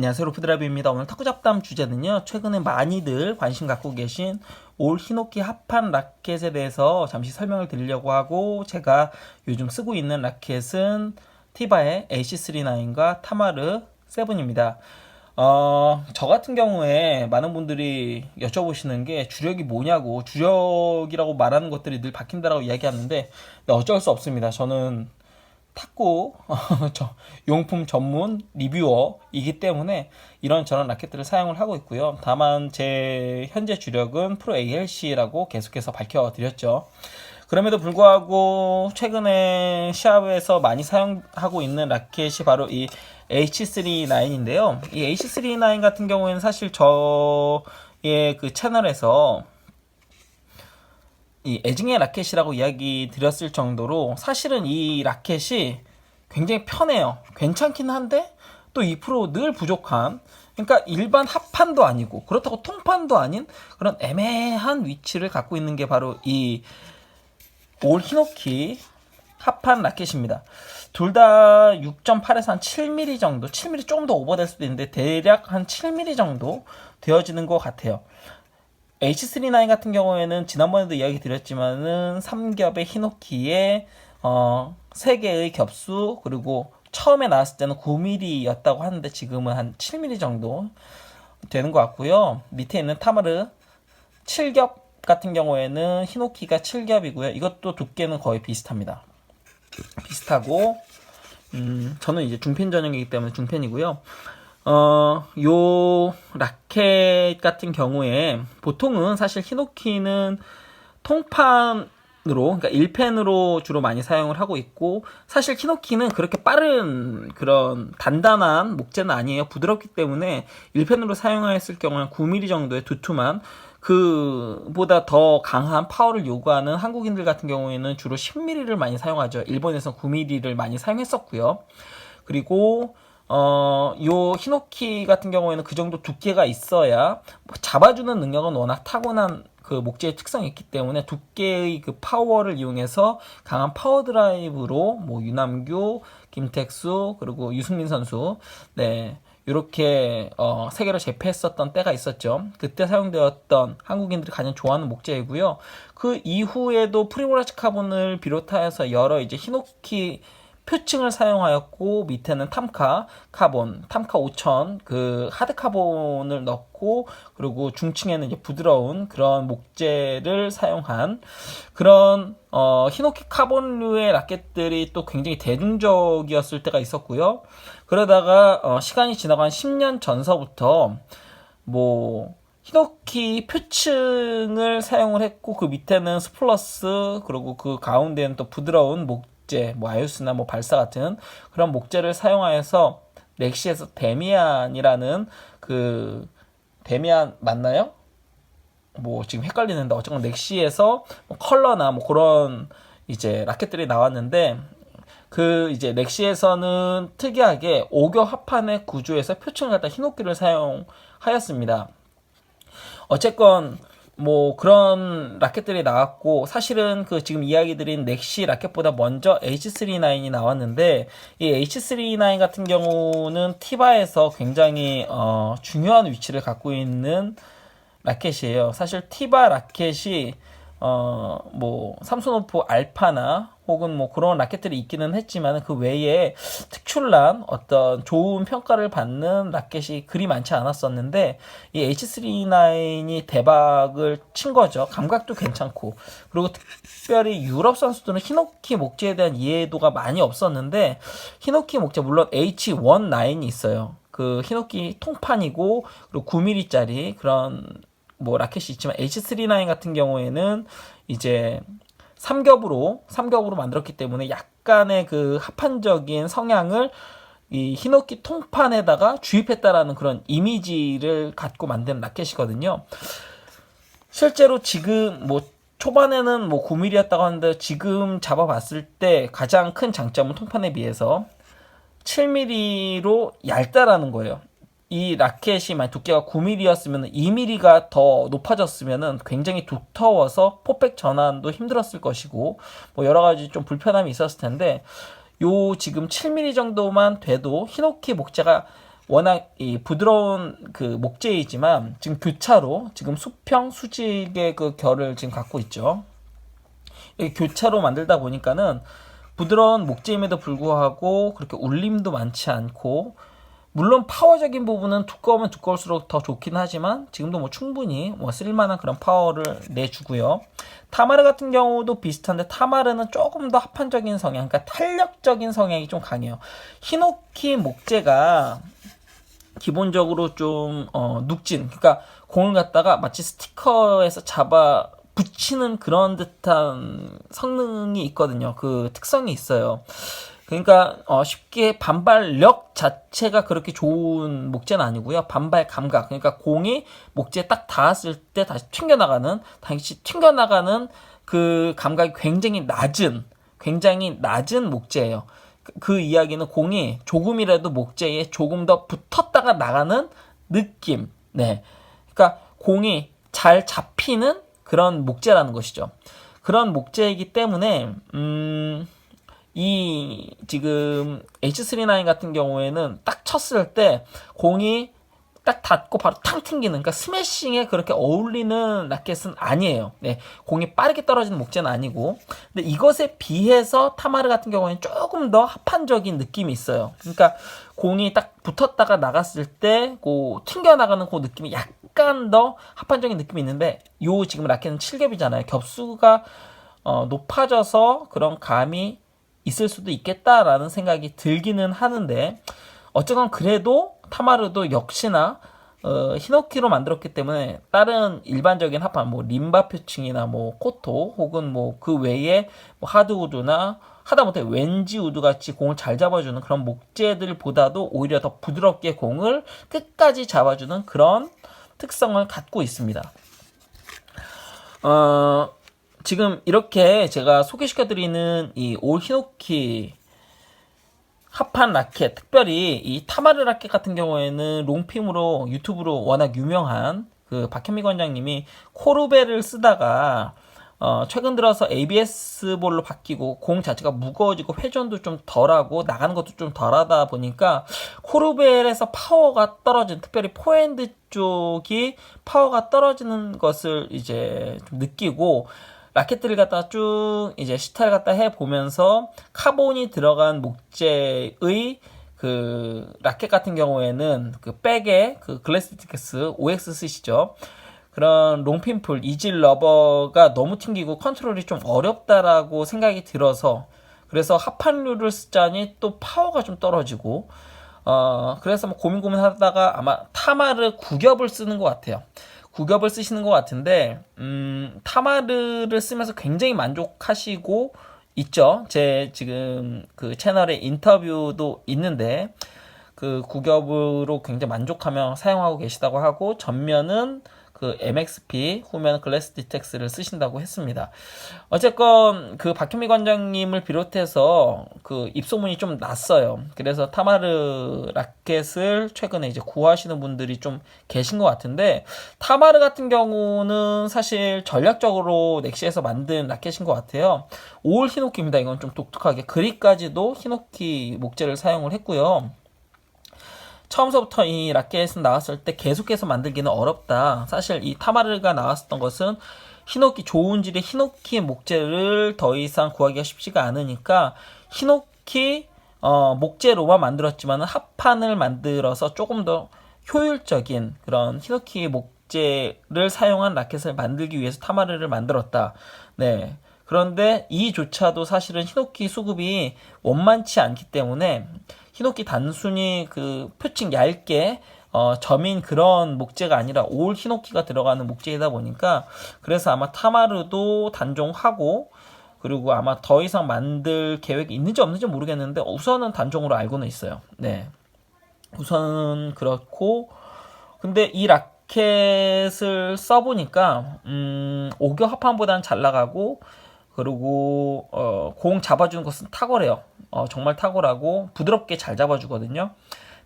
안녕하세요 로프드라이브입니다. 오늘 탁구 잡담 주제는요. 최근에 많이들 관심 갖고 계신 올 히노키 합판 라켓에 대해서 잠시 설명을 드리려고 하고 제가 요즘 쓰고 있는 라켓은 티바의 AC39과 타마르 7입니다. 어, 저 같은 경우에 많은 분들이 여쭤보시는 게 주력이 뭐냐고 주력이라고 말하는 것들이 늘 바뀐다라고 이야기하는데 근데 어쩔 수 없습니다. 저는 탁구 저 용품 전문 리뷰어이기 때문에 이런 저런 라켓들을 사용을 하고 있고요. 다만 제 현재 주력은 프로 ALC라고 계속해서 밝혀드렸죠. 그럼에도 불구하고 최근에 시합에서 많이 사용하고 있는 라켓이 바로 이 H39인데요. 이 H39 같은 경우에는 사실 저의 그 채널에서 이 에징의 라켓이라고 이야기 드렸을 정도로 사실은 이 라켓이 굉장히 편해요. 괜찮긴 한데 또 2%늘 부족한 그러니까 일반 합판도 아니고 그렇다고 통판도 아닌 그런 애매한 위치를 갖고 있는 게 바로 이 올 히노키 합판 라켓입니다. 둘 다 6.8에서 한 7mm 정도, 7mm 조금 더 오버될 수도 있는데 대략 한 7mm 정도 되어지는 것 같아요. H39 같은 경우에는 지난번에도 이야기 드렸지만은 3겹의 히노키에 어 3개의 겹수 그리고 처음에 나왔을 때는 9mm였다고 하는데 지금은 한 7mm 정도 되는 것 같고요. 밑에 있는 타마르 7겹 같은 경우에는 히노키가 7겹이고요. 이것도 두께는 거의 비슷합니다. 비슷하고 음, 저는 이제 중펜 전용이기 때문에 중펜이고요. 어, 요 라켓 같은 경우에 보통은 사실 히노키는 통판으로 그러니까 1펜으로 주로 많이 사용을 하고 있고 사실 히노키는 그렇게 빠른 그런 단단한 목재는 아니에요. 부드럽기 때문에 1펜으로 사용했을 경우는 9mm 정도의 두툼한 그보다 더 강한 파워를 요구하는 한국인들 같은 경우에는 주로 10mm를 많이 사용하죠. 일본에서 9mm를 많이 사용했었고요. 그리고 어, 요 히노키 같은 경우에는 그 정도 두께가 있어야 뭐 잡아주는 능력은 워낙 타고난 그 목재의 특성이 있기 때문에 두께의 그 파워를 이용해서 강한 파워 드라이브로 뭐 유남규, 김택수 그리고 유승민 선수 네 이렇게 어, 세계로 제패했었던 때가 있었죠. 그때 사용되었던 한국인들이 가장 좋아하는 목재이고요. 그 이후에도 프리모라치 카본을 비롯하여서 여러 이제 히노키 표층을 사용하였고 밑에는 탐카 카본, 탐카 5000 그 하드 카본을 넣고 그리고 중층에는 이제 부드러운 그런 목재를 사용한 그런 어, 히노키 카본류의 라켓들이 또 굉장히 대중적이었을 때가 있었고요. 그러다가 어, 시간이 지나고 한 10년 전서부터 뭐 히노키 표층을 사용을 했고 그 밑에는 스플러스 그리고 그 가운데는 또 부드러운 목 목재, 뭐 아유스나 뭐 발사 같은 그런 목재를 사용하여서 렉시에서 데미안이라는 그 데미안 맞나요? 뭐 지금 헷갈리는데 어쨌건 렉시에서 뭐 컬러나 뭐 그런 이제 라켓들이 나왔는데 그 이제 렉시에서는 특이하게 오겹 합판의 구조에서 표층을 갖다 히노키를 사용하였습니다. 어쨌건 뭐 그런 라켓들이 나왔고 사실은 그 지금 이야기 드린 넥시 라켓보다 먼저 H39이 나왔는데 이 H39 같은 경우는 티바에서 굉장히 어 중요한 위치를 갖고 있는 라켓이에요. 사실 티바 라켓이 어 뭐 삼소노프 알파나 혹은 뭐 그런 라켓들이 있기는 했지만 그 외에 특출난 어떤 좋은 평가를 받는 라켓이 그리 많지 않았었는데 이 H39이 대박을 친 거죠. 감각도 괜찮고 그리고 특별히 유럽 선수들은 히노키 목재에 대한 이해도가 많이 없었는데 히노키 목재 물론 H19이 있어요. 그 히노키 통판이고 그리고 9mm짜리 그런 뭐 라켓이 있지만 H39 같은 경우에는 이제 삼겹으로 삼겹으로 만들었기 때문에 약간의 그 합판적인 성향을 이 히노키 통판에다가 주입했다라는 그런 이미지를 갖고 만든 라켓이거든요. 실제로 지금 뭐 초반에는 뭐 9mm였다고 하는데 지금 잡아봤을 때 가장 큰 장점은 통판에 비해서 7mm로 얇다라는 거예요. 이 라켓이 만약 두께가 9mm였으면 2mm가 더 높아졌으면 굉장히 두터워서 포백 전환도 힘들었을 것이고 뭐 여러 가지 좀 불편함이 있었을 텐데 요 지금 7mm 정도만 돼도 히노키 목재가 워낙 이 부드러운 그 목재이지만 지금 교차로 지금 수평 수직의 그 결을 지금 갖고 있죠. 이 교차로 만들다 보니까는 부드러운 목재임에도 불구하고 그렇게 울림도 많지 않고 물론 파워적인 부분은 두꺼우면 두꺼울수록 더 좋긴 하지만 지금도 뭐 충분히 뭐 쓸만한 그런 파워를 내주고요. 타마르 같은 경우도 비슷한데 타마르는 조금 더 합판적인 성향, 그러니까 탄력적인 성향이 좀 강해요. 히노키 목재가 기본적으로 좀 어, 눅진, 그러니까 공을 갖다가 마치 스티커에서 잡아 붙이는 그런 듯한 성능이 있거든요. 그 특성이 있어요. 그러니까 어, 쉽게 반발력 자체가 그렇게 좋은 목재는 아니고요. 반발 감각. 그러니까 공이 목재에 딱 닿았을 때 다시 튕겨나가는, 다시 튕겨나가는 그 감각이 굉장히 낮은, 굉장히 낮은 목재예요. 그, 그 이야기는 공이 조금이라도 목재에 조금 더 붙었다가 나가는 느낌. 네. 그러니까 공이 잘 잡히는 그런 목재라는 것이죠. 그런 목재이기 때문에, 음, 이 지금 H39 같은 경우에는 딱 쳤을 때 공이 딱 닿고 바로 탕 튕기는 그러니까 스매싱에 그렇게 어울리는 라켓은 아니에요. 네, 공이 빠르게 떨어지는 목재는 아니고 근데 이것에 비해서 타마르 같은 경우에는 조금 더 합판적인 느낌이 있어요. 그러니까 공이 딱 붙었다가 나갔을 때그 튕겨 나가는 그 느낌이 약간 더 합판적인 느낌이 있는데 요 지금 라켓은 7겹이잖아요. 겹수가 어, 높아져서 그런 감이 있을 수도 있겠다라는 생각이 들기는 하는데 어쨌건 그래도 타마르도 역시나 어, 히노키로 만들었기 때문에 다른 일반적인 합판 뭐 림바 표층이나 뭐 코토 혹은 뭐 그 외에 뭐 하드 우드나 하다못해 왠지 우드 같이 공을 잘 잡아주는 그런 목재들보다도 오히려 더 부드럽게 공을 끝까지 잡아주는 그런 특성을 갖고 있습니다. 어, 지금 이렇게 제가 소개시켜드리는 이 올 히노키 합판 라켓, 특별히 이 타마르 라켓 같은 경우에는 롱핌으로 유튜브로 워낙 유명한 그 박현미 관장님이 코르베를 쓰다가 어, 최근 들어서 ABS 볼로 바뀌고 공 자체가 무거워지고 회전도 좀 덜하고 나가는 것도 좀 덜하다 보니까 코르벨에서 파워가 떨어진 특별히 포핸드 쪽이 파워가 떨어지는 것을 이제 좀 느끼고 라켓들을 갖다 쭉 이제 시타를 갖다 해 보면서 카본이 들어간 목재의 그 라켓 같은 경우에는 그 백에 그 글래스틱스 OX 쓰시죠. 그런 롱핀풀 이질 러버가 너무 튕기고 컨트롤이 좀 어렵다라고 생각이 들어서 그래서 합판류를 쓰자니 또 파워가 좀 떨어지고 어 그래서 뭐 고민 고민하다가 아마 타마르 구겹을 쓰는 것 같아요. 구겹을 쓰시는 것 같은데 음, 타마르를 쓰면서 굉장히 만족하시고 있죠. 제 지금 그 채널에 인터뷰도 있는데 그 구겹으로 굉장히 만족하며 사용하고 계시다고 하고 전면은 그 MXP 후면 글래스 디텍스를 쓰신다고 했습니다. 어쨌건 그 박현미 관장님을 비롯해서 그 입소문이 좀 났어요. 그래서 타마르 라켓을 최근에 이제 구하시는 분들이 좀 계신 것 같은데 타마르 같은 경우는 사실 전략적으로 넥시에서 만든 라켓인 것 같아요. 올 히노키입니다. 이건 좀 독특하게 그립까지도 히노키 목재를 사용을 했고요. 처음서부터 이 라켓은 나왔을 때 계속해서 만들기는 어렵다. 사실 이 타마르가 나왔었던 것은 히노키 좋은 질의 히노키 목재를 더 이상 구하기가 쉽지가 않으니까 히노키 어, 목재로만 만들었지만 합판을 만들어서 조금 더 효율적인 그런 히노키 목재를 사용한 라켓을 만들기 위해서 타마르를 만들었다. 네. 그런데 이조차도 사실은 히노키 수급이 원만치 않기 때문에 히노키 단순히 그 표층 얇게 어, 점인 그런 목재가 아니라 올 히노키가 들어가는 목재이다 보니까 그래서 아마 타마르도 단종하고 그리고 아마 더 이상 만들 계획이 있는지 없는지 모르겠는데 우선은 단종으로 알고는 있어요. 네. 우선은 그렇고 근데 이 라켓을 써보니까 음, 오교 합판보다는 잘 나가고 그리고 어, 공 잡아주는 것은 탁월해요. 어, 정말 탁월하고 부드럽게 잘 잡아주거든요.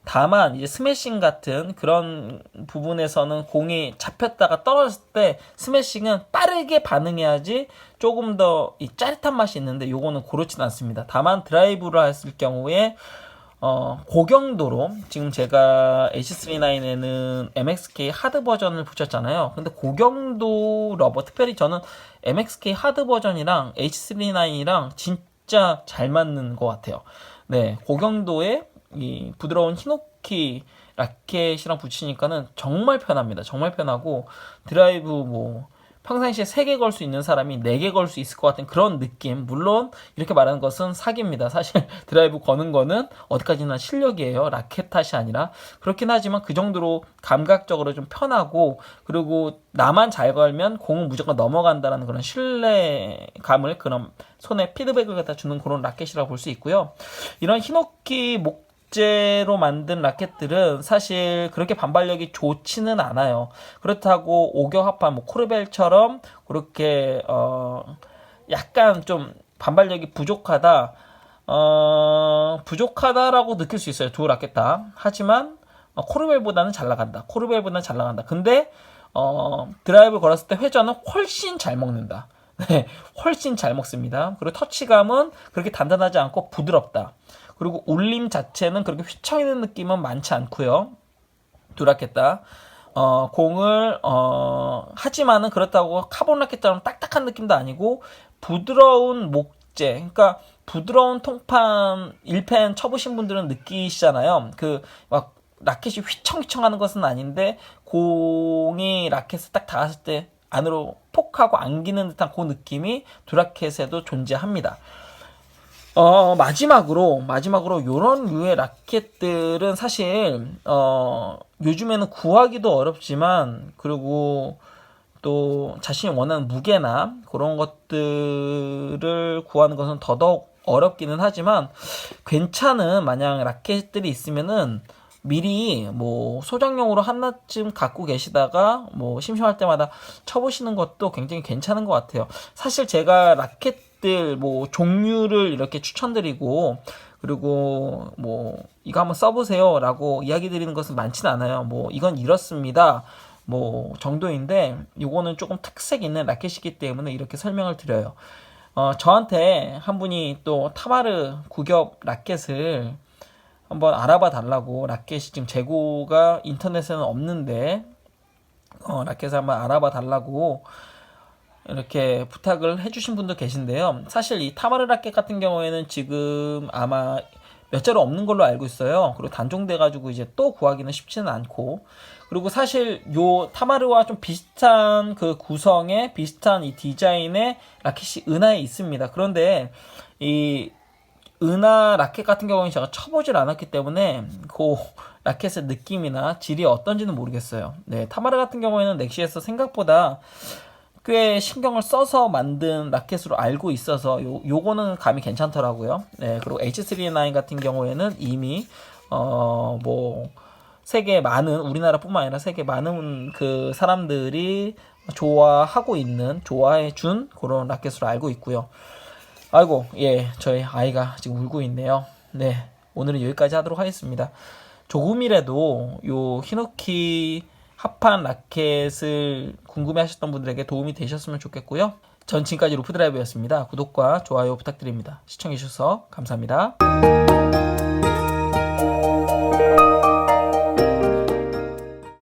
다만 이제 스매싱 같은 그런 부분에서는 공이 잡혔다가 떨어졌을 때 스매싱은 빠르게 반응해야지 조금 더 이 짜릿한 맛이 있는데 요거는 그렇진 않습니다. 다만 드라이브를 했을 경우에 어, 고경도로 지금 제가 H39에는 MXK 하드 버전을 붙였잖아요. 근데 고경도 러버 특별히 저는 MXK 하드 버전이랑 H39이랑 진짜 잘 맞는 것 같아요. 네, 고경도의 이 부드러운 히노키 라켓이랑 붙이니까는 정말 편합니다. 정말 편하고 드라이브 뭐 평상시에 3개 걸 수 있는 사람이 4개 걸 수 있을 것 같은 그런 느낌. 물론 이렇게 말하는 것은 사기입니다. 사실 드라이브 거는 거는 어디까지나 실력이에요. 라켓 탓이 아니라. 그렇긴 하지만 그 정도로 감각적으로 좀 편하고 그리고 나만 잘 걸면 공은 무조건 넘어간다라는 그런 신뢰감을 그런 손에 피드백을 갖다 주는 그런 라켓이라고 볼 수 있고요. 이런 히노키 목 목재로 만든 라켓들은 사실 그렇게 반발력이 좋지는 않아요. 그렇다고 오격합판 뭐 코르벨처럼 그렇게 어 약간 좀 반발력이 부족하다 어 부족하다라고 느낄 수 있어요. 두 라켓 다. 하지만 어, 코르벨보다는 잘 나간다. 코르벨보다는 잘 나간다. 근데 어 드라이브 걸었을 때 회전은 훨씬 잘 먹는다. 네, 훨씬 잘 먹습니다. 그리고 터치감은 그렇게 단단하지 않고 부드럽다. 그리고 울림 자체는 그렇게 휘청이는 느낌은 많지 않고요. 두라켓다. 어, 공을 어, 하지만은 그렇다고 카본 라켓처럼 딱딱한 느낌도 아니고 부드러운 목재. 그러니까 부드러운 통판 1펜 쳐보신 분들은 느끼시잖아요. 그 막 라켓이 휘청휘청하는 것은 아닌데 공이 라켓에 딱 닿았을 때 안으로 폭하고 안기는 듯한 그 느낌이 두라켓에도 존재합니다. 어, 마지막으로, 마지막으로, 요런 류의 라켓들은 사실, 어, 요즘에는 구하기도 어렵지만, 그리고 또 자신이 원하는 무게나 그런 것들을 구하는 것은 더더욱 어렵기는 하지만, 괜찮은 만약 라켓들이 있으면은, 미리 뭐 소장용으로 하나쯤 갖고 계시다가 뭐 심심할 때마다 쳐보시는 것도 굉장히 괜찮은 것 같아요. 사실 제가 라켓들 뭐 종류를 이렇게 추천드리고 그리고 뭐 이거 한번 써보세요라고 이야기 드리는 것은 많지는 않아요. 뭐 이건 이렇습니다. 뭐 정도인데 요거는 조금 특색 있는 라켓이기 때문에 이렇게 설명을 드려요. 어, 저한테 한 분이 또 타마르 구겹 라켓을 한번 알아봐 달라고 라켓이 지금 재고가 인터넷에는 없는데 어, 라켓을 한번 알아봐 달라고 이렇게 부탁을 해주신 분도 계신데요. 사실 이 타마르 라켓 같은 경우에는 지금 아마 몇 자루 없는 걸로 알고 있어요. 그리고 단종돼 가지고 이제 또 구하기는 쉽지는 않고 그리고 사실 요 타마르와 좀 비슷한 그 구성의 비슷한 이 디자인의 라켓이 은하에 있습니다. 그런데 이 은하 라켓 같은 경우는 제가 쳐보질 않았기 때문에 그 라켓의 느낌이나 질이 어떤지는 모르겠어요. 네, 타마르 같은 경우에는 넥시에서 생각보다 꽤 신경을 써서 만든 라켓으로 알고 있어서 요, 요거는 감이 괜찮더라고요. 네, 그리고 H39 같은 경우에는 이미 어 뭐 세계 많은 우리나라뿐만 아니라 세계 많은 그 사람들이 좋아하고 있는 좋아해 준 그런 라켓으로 알고 있고요. 아이고, 예, 저희 아이가 지금 울고 있네요. 네, 오늘은 여기까지 하도록 하겠습니다. 조금이라도 요 히노키 합판 라켓을 궁금해 하셨던 분들에게 도움이 되셨으면 좋겠고요. 전 지금까지 루프드라이브였습니다. 구독과 좋아요 부탁드립니다. 시청해주셔서 감사합니다.